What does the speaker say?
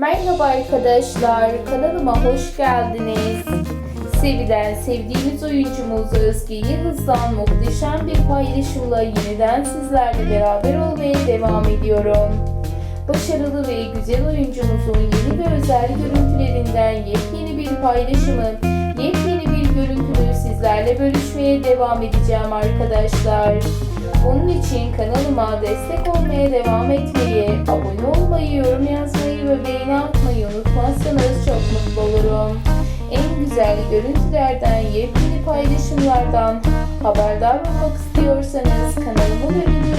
Merhaba arkadaşlar, kanalıma hoş geldiniz. Sevilen, sevdiğimiz oyuncumuz Özge Yıldız'dan muhteşem bir paylaşımla yeniden sizlerle beraber olmaya devam ediyorum. Başarılı ve güzel oyuncumuzun yeni ve özel görüntülerinden yepyeni bir paylaşımı, yepyeni bir görüntülü sizlerle bölüşmeye devam edeceğim arkadaşlar. Bunun için kanalıma destek olmaya devam etmeyi, abone olmayı, yorum yazmayı ve beğeni atmayı unutmazsanız çok mutlu olurum. En güzel görüntülerden, yepyeni paylaşımlardan haberdar olmak istiyorsanız kanalımı ve